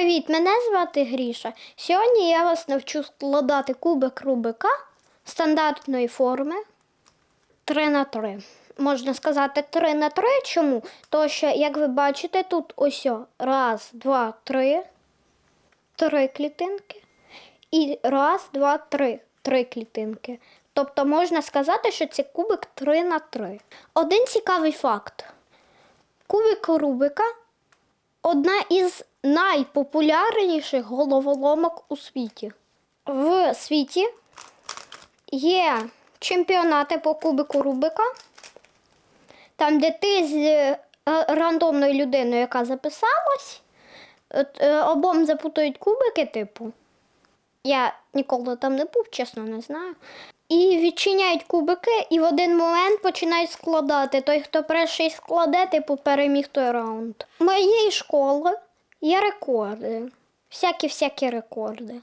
Привіт, мене звати Гріша. Сьогодні я вас навчу складати кубик Рубика стандартної форми 3 на 3. Можна сказати 3 на 3. Чому? Тому що, як ви бачите, тут ось раз, два, три. Три клітинки. І раз, два, три. Три клітинки. Тобто можна сказати, що це кубик 3 на 3. Один цікавий факт. Кубик Рубика одна із найпопулярніших головоломок у світі. В світі є чемпіонати по кубику Рубика, там, де ти з е, рандомною людиною, яка записалась, е, обом запутують кубики, типу. Я ніколи там не був, чесно не знаю. І відчиняють кубики, і в один момент починають складати. Той, хто перший складе, типу переміг той раунд. Моєї школи є рекорди. Всякі-всякі рекорди.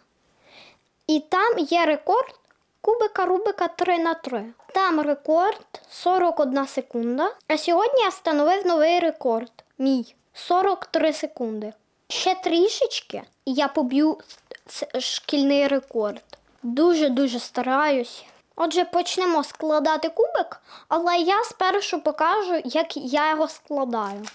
І там є рекорд кубика Рубика 3 на 3. Там рекорд 41 секунда. А сьогодні я встановив новий рекорд. Мій 43 секунди. Ще трішечки, і я поб'ю шкільний рекорд. Дуже-дуже стараюсь. Отже, почнемо складати кубик, але я спершу покажу, як я його складаю.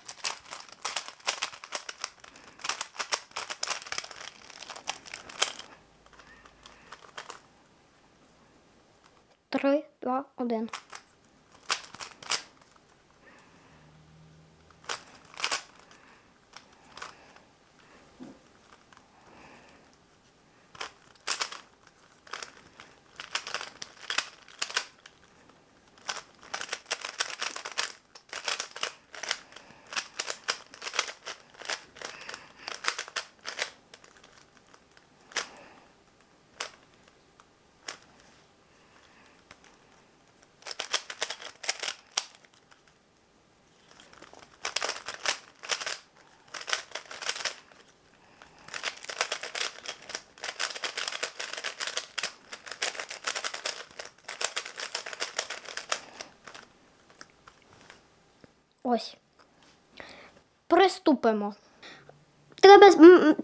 Три, два, один. Ось. Приступимо. Треба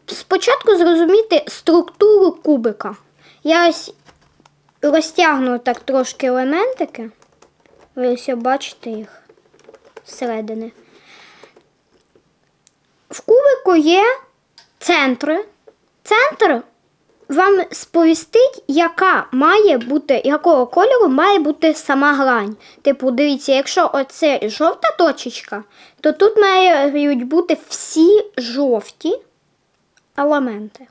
спочатку зрозуміти структуру кубика. Я ось розтягну так трошки елементики. Ви ось бачите їх зсередини. В кубику є центри. Центр вам сповістить, яка має бути, якого кольору має бути сама грань. Типу, дивіться, якщо оце жовта точечка, то тут мають бути всі жовті елементи.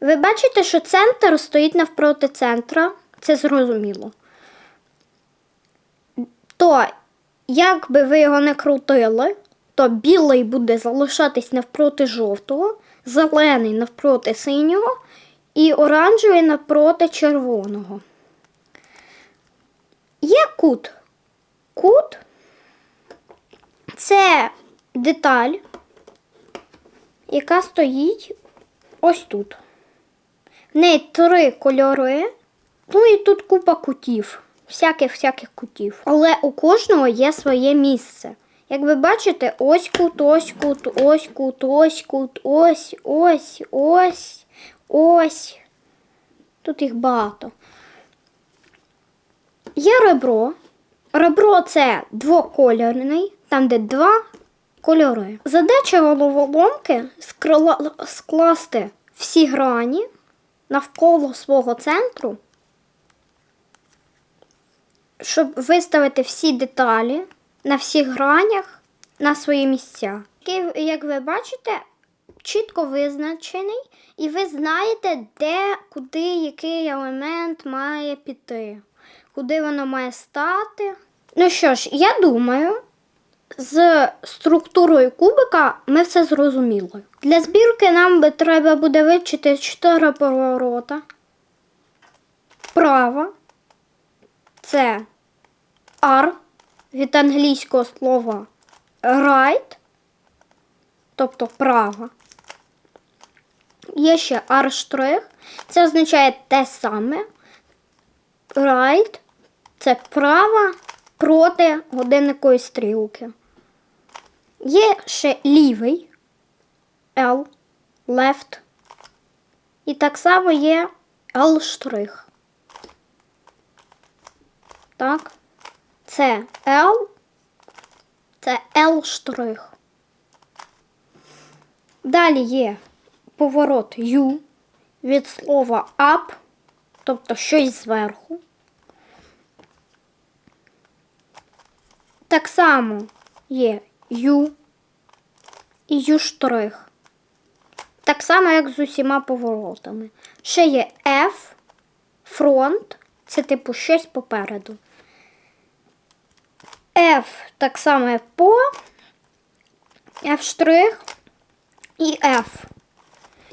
Ви бачите, що центр стоїть навпроти центра, це зрозуміло. То, як би ви його не крутили, то білий буде залишатись навпроти жовтого, зелений навпроти синього і оранжевий навпроти червоного. Є кут. Кут це деталь, яка стоїть ось тут. В неї три кольори, ну і тут купа кутів, всяких-всяких кутів. Але у кожного є своє місце. Як ви бачите, ось кут, ось кут, ось кут, ось кут, ось, ось, ось, ось. Тут їх багато. Є ребро. Ребро це двокольорний, там де два кольори. Задача головоломки скласти всі грані навколо свого центру, щоб виставити всі деталі на всіх гранях на свої місця. Як ви бачите, чітко визначений, і ви знаєте, де, куди який елемент має піти, куди воно має стати. Ну що ж, я думаю, з структурою кубика ми все зрозуміли. Для збірки нам би треба буде вивчити 4 поворота. Права це R від англійського слова right, тобто права. Є ще R', це означає те саме. Right це права проти годинникової стрілки. Є ще лівий L. left. І так само є L штрих. Так. Це L. Це L. Далі є поворот U від слова up, тобто щось зверху. Так само є U і U штрих. Так само, як з усіма поворотами. Ще є F, фронт, це типу щось попереду. F так само по, F штрих і F.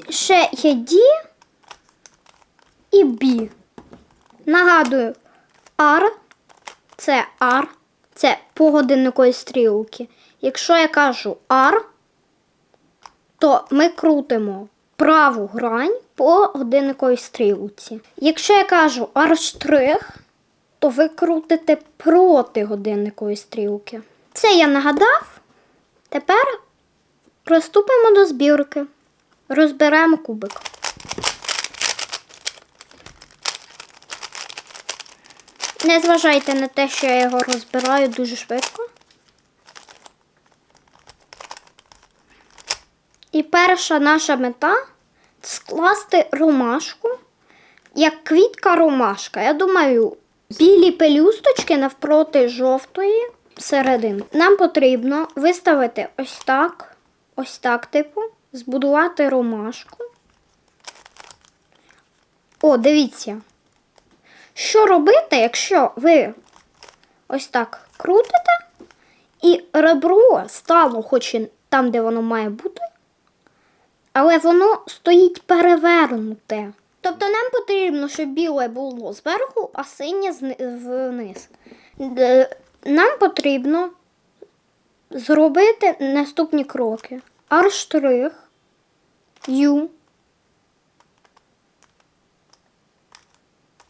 Ще є D і B. Нагадую, R це R, це по годинниковій стрілки. Якщо я кажу R, то ми крутимо праву грань по годинниковій стрілці. Якщо я кажу R', то ви крутите проти годинникової стрілки. Це я нагадав. Тепер приступимо до збірки. Розберемо кубик. Не зважайте на те, що я його розбираю дуже швидко. І перша наша мета скласти ромашку, як квітка ромашка. Я думаю, білі пелюсточки навпроти жовтої серединки. Нам потрібно виставити ось так, ось так, типу, збудувати ромашку. О, дивіться. Що робити, якщо ви ось так крутите, і ребро стало хоч і там, де воно має бути, але воно стоїть перевернуте. Тобто нам потрібно, щоб біле було зверху, а синє вниз. Нам потрібно зробити наступні кроки. R', U,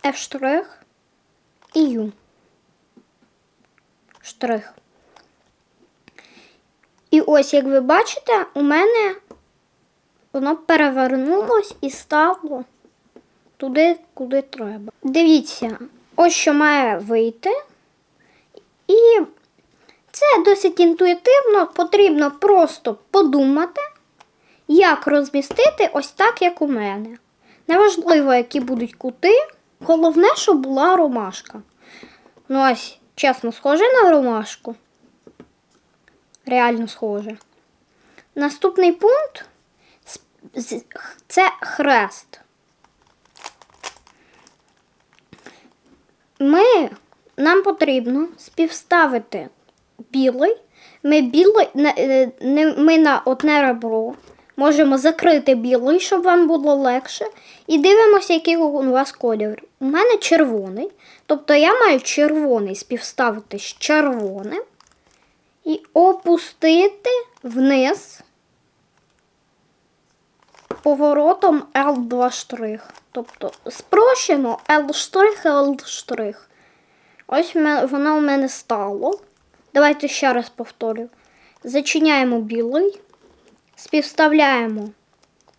F' і U. Штрих. І ось, як ви бачите, у мене воно перевернулось і стало туди, куди треба. Дивіться, ось що має вийти. І це досить інтуїтивно, потрібно просто подумати, як розмістити ось так, як у мене. Неважливо, які будуть кути. Головне, щоб була ромашка. Ну, ось, чесно, схоже на ромашку. Реально схоже. Наступний пункт це хрест. Ми, нам потрібно співставити білий. Ми білий, е, ми на одне ребро можемо закрити білий, щоб вам було легше. І дивимося, який у вас колір. У мене червоний. Тобто я маю червоний співставити з червоним і опустити вниз поворотом L2 штрих. Тобто спрощено L L. Ось воно у мене стало. Давайте ще раз повторю. Зачиняємо білий, співставляємо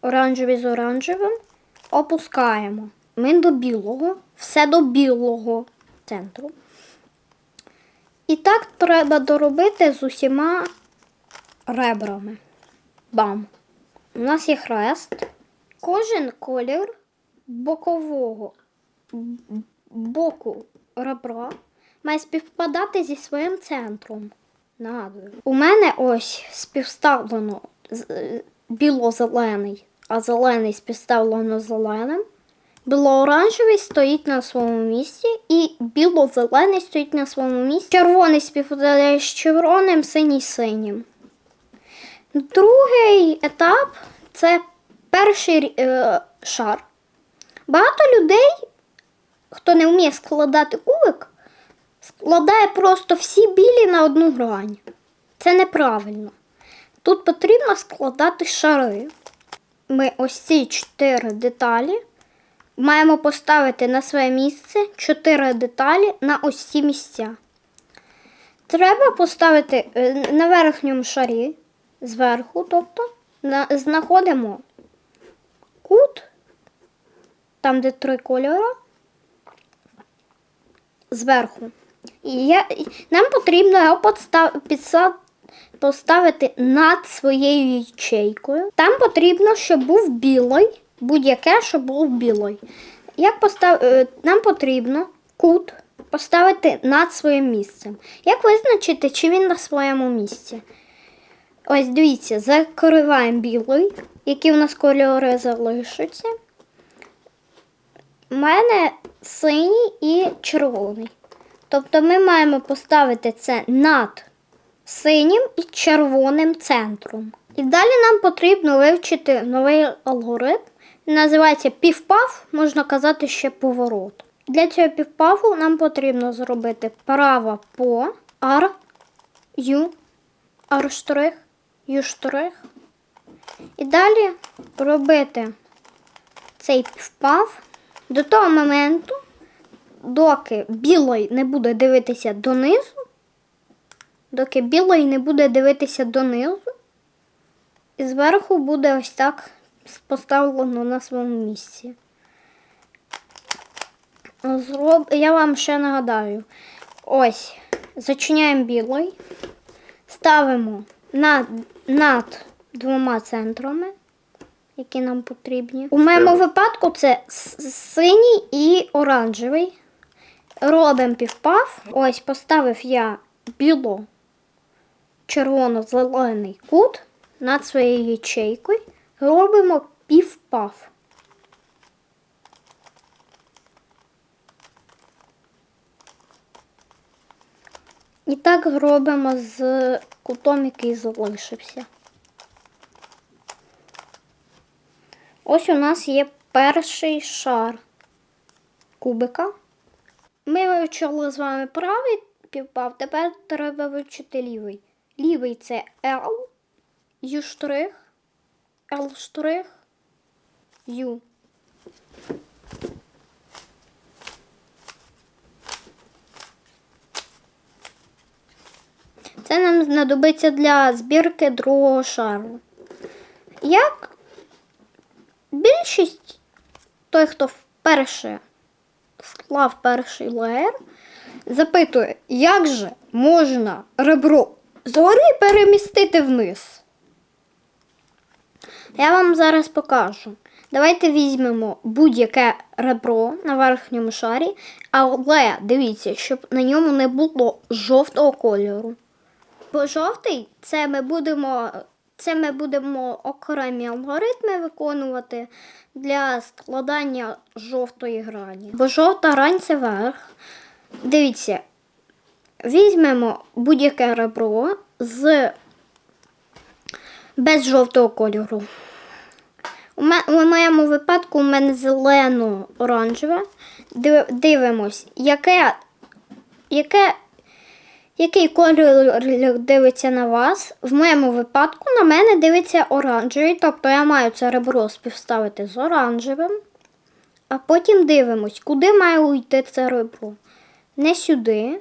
оранжевий з оранжевим, опускаємо. Ми до білого, все до білого центру. І так треба доробити з усіма ребрами. Бам! У нас є хрест. Кожен колір бокового боку ребра має співпадати зі своїм центром. Нагадую. У мене ось співставлено біло-зелений, а зелений співставлено зеленим. Біло-оранжевий стоїть на своєму місці, і біло-зелений стоїть на своєму місці. Червоний співпадає з червоним, синій синім. Другий етап це перший е, шар. Багато людей, хто не вміє складати кубик, складає просто всі білі на одну грань. Це неправильно. Тут потрібно складати шари. Ми ось ці чотири деталі маємо поставити на своє місце чотири деталі на ось ці місця. Треба поставити е, на верхньому шарі, зверху, тобто, на, знаходимо там, де три кольори, зверху. І я, нам потрібно його подстав, підса- поставити над своєю ячейкою. Там потрібно, щоб був білий, будь-яке, щоб був білий. Як постав... е, Нам потрібно кут поставити над своїм місцем. Як визначити, чи він на своєму місці? Ось дивіться, закриваємо білий, які у нас кольори залишаться. У мене синій і червоний. Тобто ми маємо поставити це над синім і червоним центром. І далі нам потрібно вивчити новий алгоритм. Називається півпав, можна казати ще поворот. Для цього півпаву нам потрібно зробити право по R, U, R U. І далі робити цей півпав до того моменту, доки білий не буде дивитися донизу, доки білий не буде дивитися донизу, і зверху буде ось так поставлено на своєму місці. Зроб... Я вам ще нагадаю. Ось, зачиняємо білий, ставимо над, над двома центрами, які нам потрібні. У моєму випадку це синій і оранжевий. Робимо півпав. Ось поставив я біло червоно-зелений кут над своєю ячейкою. Робимо півпав. І так робимо з кутом, який залишився. Ось у нас є перший шар кубика. Ми вивчили з вами правий півпав, тепер треба вивчити лівий. Лівий це L, U штрих, L U. Це нам знадобиться для збірки другого шару. Як більшість той, хто вперше склав перший леєр, запитує, як же можна ребро згори перемістити вниз? Я вам зараз покажу. Давайте візьмемо будь-яке ребро на верхньому шарі, але дивіться, щоб на ньому не було жовтого кольору. Бо жовтий це ми будемо, це ми будемо окремі алгоритми виконувати для складання жовтої грані. Бо жовта грань це верх. Дивіться, візьмемо будь-яке ребро з без жовтого кольору. У моєму випадку у мене зелено-оранжеве. Дивимось, яке, яке, який кольор дивиться на вас. В моєму випадку на мене дивиться оранжевий, тобто я маю це ребро співставити з оранжевим. А потім дивимось, куди має уйти це ребро. Не сюди,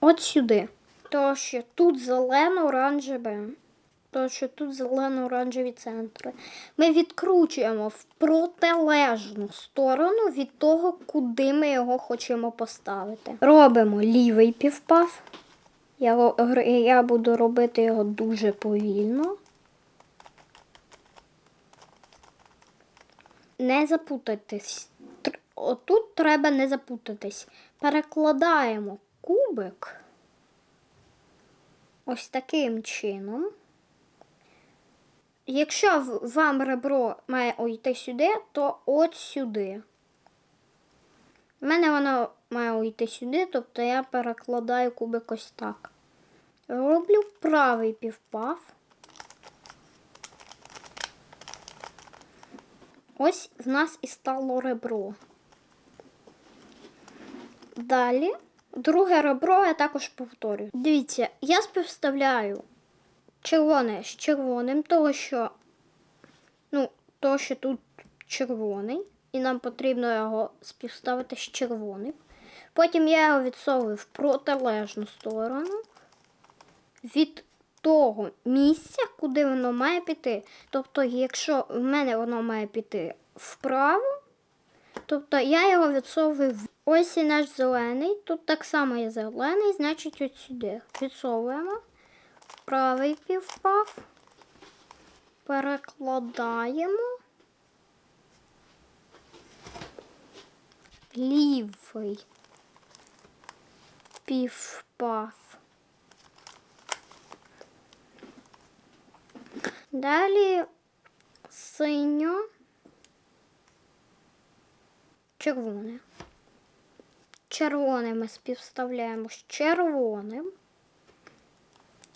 от сюди. То що тут зелено-оранжеве. То, що тут зелено-оранжеві центри. Ми відкручуємо в протилежну сторону від того, куди ми його хочемо поставити. Робимо лівий півпав. Я, я буду робити його дуже повільно. Не запутайтесь. Отут треба не запутатись. Перекладаємо кубик ось таким чином. Якщо вам ребро має уйти сюди, то от сюди. У мене воно має уйти сюди, тобто я перекладаю кубик ось так. Роблю правий півпав. Ось в нас і стало ребро. Далі, друге ребро я також повторюю. Дивіться, я співставляю червоне з червоним, того що, ну, того, що тут червоний, і нам потрібно його співставити з червоним. Потім я його відсовую в протилежну сторону від того місця, куди воно має піти. Тобто, якщо в мене воно має піти вправо, Тобто я його відсовую ось і наш зелений. Тут так само є зелений, значить от сюди. Відсовуємо. Правий півпав. Перекладаємо. Лівий півпав. Далі синьо. Червоне. Червоне ми співставляємо з червоним.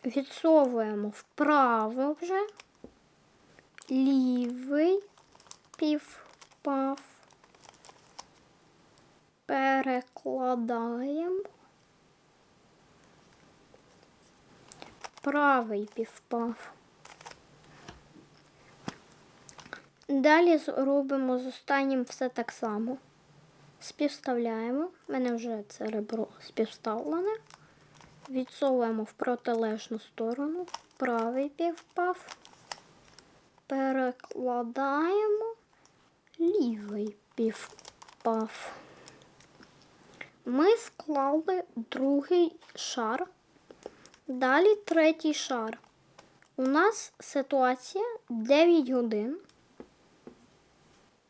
Відсовуємо вправо вже. Лівий півпав. Перекладаємо. Правий півпав. Далі робимо з останнім все так само. Співставляємо. У мене вже це ребро співставлене. Відсовуємо в протилежну сторону. Правий півпав. Перекладаємо. Лівий півпав. Ми склали другий шар. Далі третій шар. У нас ситуація 9 годин.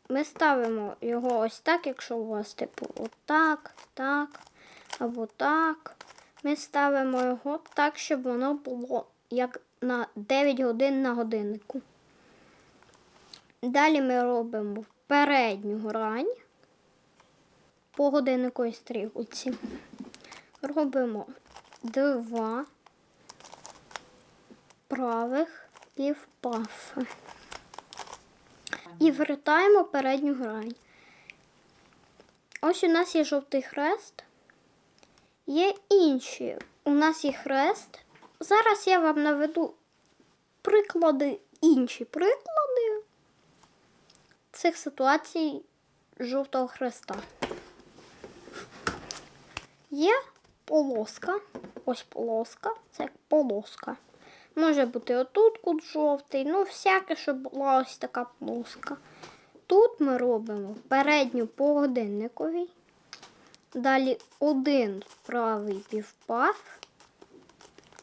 Ми ставимо його ось так, якщо у вас, типу, отак, так, або так. Ми ставимо його так, щоб воно було як на 9 годин на годиннику. Далі ми робимо передню грань по годинниковій стрілці. Робимо два правих півпафи. І вертаємо передню грань. Ось у нас є жовтий хрест. Є інші. У нас є хрест. Зараз я вам наведу приклади, інші приклади цих ситуацій жовтого хреста. Є полоска. Ось полоска. Це як полоска. Може бути отут кут жовтий, ну всяке, щоб була ось така плоска. Тут ми робимо передню по годинниковій. Далі один правий півпав.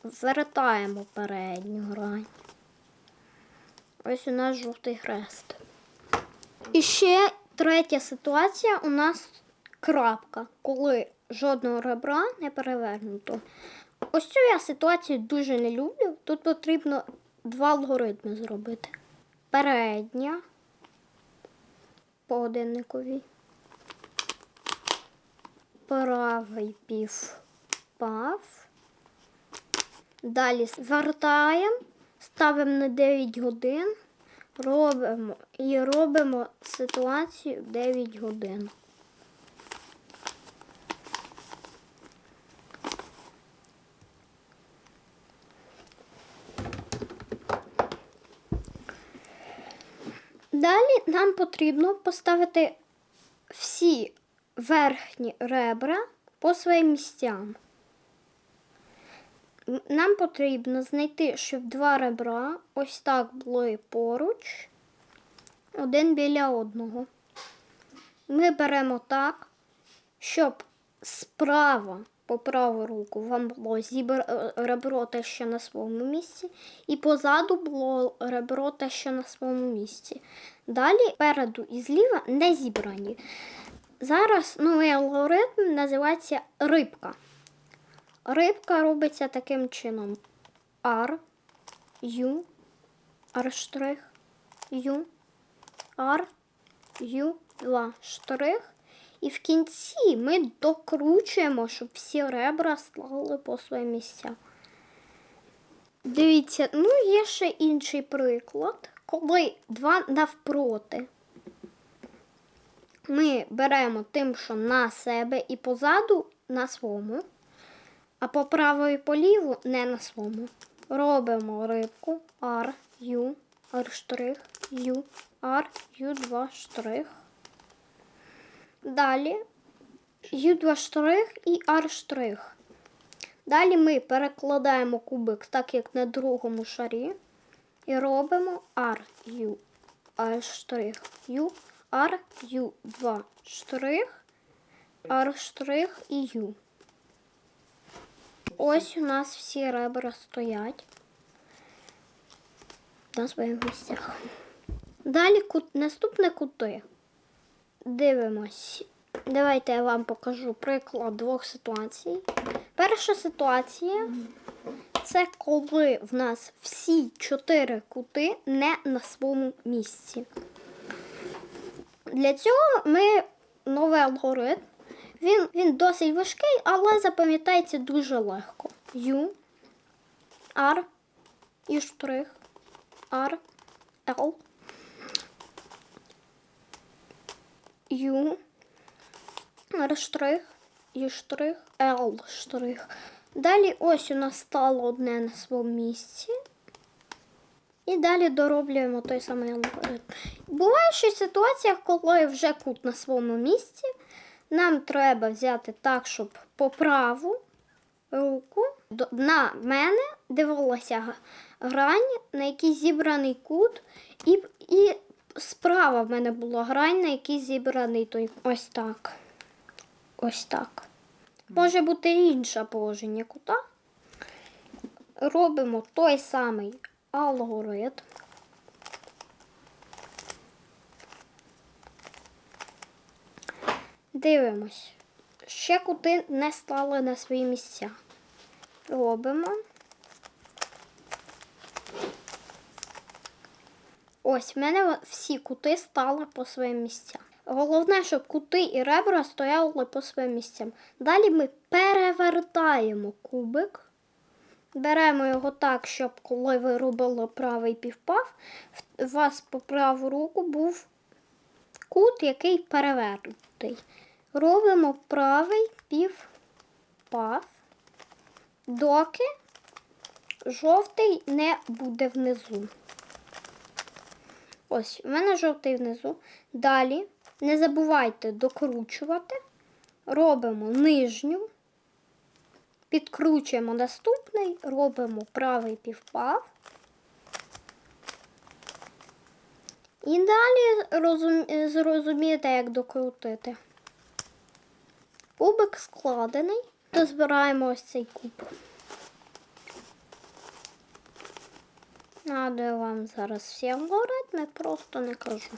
Вертаємо передню грань. Ось у нас жовтий хрест. І ще третя ситуація у нас крапка, коли жодного ребра не перевернуто. Ось цю я ситуацію дуже не люблю. Тут потрібно два алгоритми зробити. Передня по годинниковій. Правий півпав. Далі звертаємо, ставимо на 9 годин, робимо і робимо ситуацію 9 годин. Далі нам потрібно поставити всі верхні ребра по своїм місцям. Нам потрібно знайти, щоб два ребра ось так були поруч, один біля одного. Ми беремо так, щоб справа по праву руку вам було зібр... е, ребро те, що на своєму місці, і позаду було ребро те, що на своєму місці. Далі переду і зліва не зібрані. Зараз новий алгоритм називається рибка. Рибка робиться таким чином: R, U, R U, R, U, 2 штрих. І в кінці ми докручуємо, щоб всі ребра стали по своїм місцям. Дивіться, ну є ще інший приклад, коли два навпроти. Ми беремо тим, що на себе і позаду на своєму, а по праву і по ліву не на своєму. Робимо рибку R, U, R U, R, U2 штрих. Далі U2 штрих і R штрих. Далі ми перекладаємо кубик так, як на другому шарі. І робимо R, U, R штрих, U, R, U, 2 штрих, R штрих і U. Ось у нас всі ребра стоять на своїх місцях. Далі кут, наступне кути. Дивимось. Давайте я вам покажу приклад двох ситуацій. Перша ситуація це коли в нас всі чотири кути не на своєму місці. Для цього ми новий алгоритм. Він, він досить важкий, але запам'ятається дуже легко. U, R, і штрих, R, L, U, R штрих, І штрих, L штрих. Далі ось у нас стало одне на своєму місці. І далі дороблюємо той самий алгоритм. Буває ще ситуація, коли вже кут на своєму місці. Нам треба взяти так, щоб по праву руку на мене дивилася грань, на який зібраний кут, і, і справа в мене була грань, на який зібраний той. Ось так. Ось так. Може бути інше положення кута. Робимо той самий алгоритм. Дивимось. Ще кути не стали на свої місця. Робимо. Ось, в мене всі кути стали по своїм місцям. Головне, щоб кути і ребра стояли по своїм місцям. Далі ми перевертаємо кубик. Беремо його так, щоб коли ви робили правий півпав, у вас по праву руку був кут, який перевернутий. Робимо правий півпав, доки жовтий не буде внизу. Ось, у мене жовтий внизу. Далі не забувайте докручувати. Робимо нижню, підкручуємо наступний, робимо правий півпав. І далі розум... зрозумієте, як докрутити. Кубик складений, то збираємо ось цей куб. Нагадую вам зараз всі алгоритми, просто не кажу.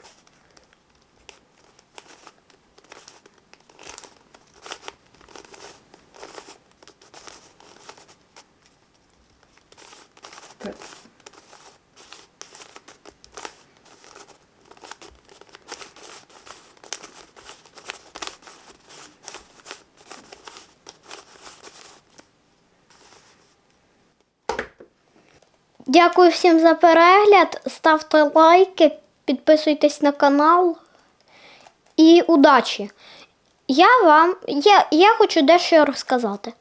Дякую всім за перегляд. Ставте лайки, підписуйтесь на канал і удачі! Я вам я, я хочу дещо розказати.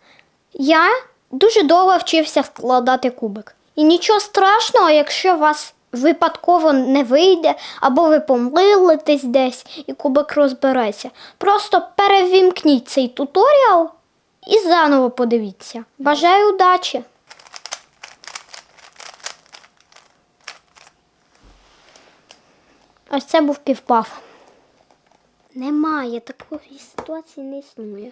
Я дуже довго вчився складати кубик. І нічого страшного, якщо вас випадково не вийде, або ви помилитесь десь і кубик розбереться. Просто перевімкніть цей туторіал і заново подивіться. Бажаю удачі! Ось це був півпав. Немає такої ситуації не існує.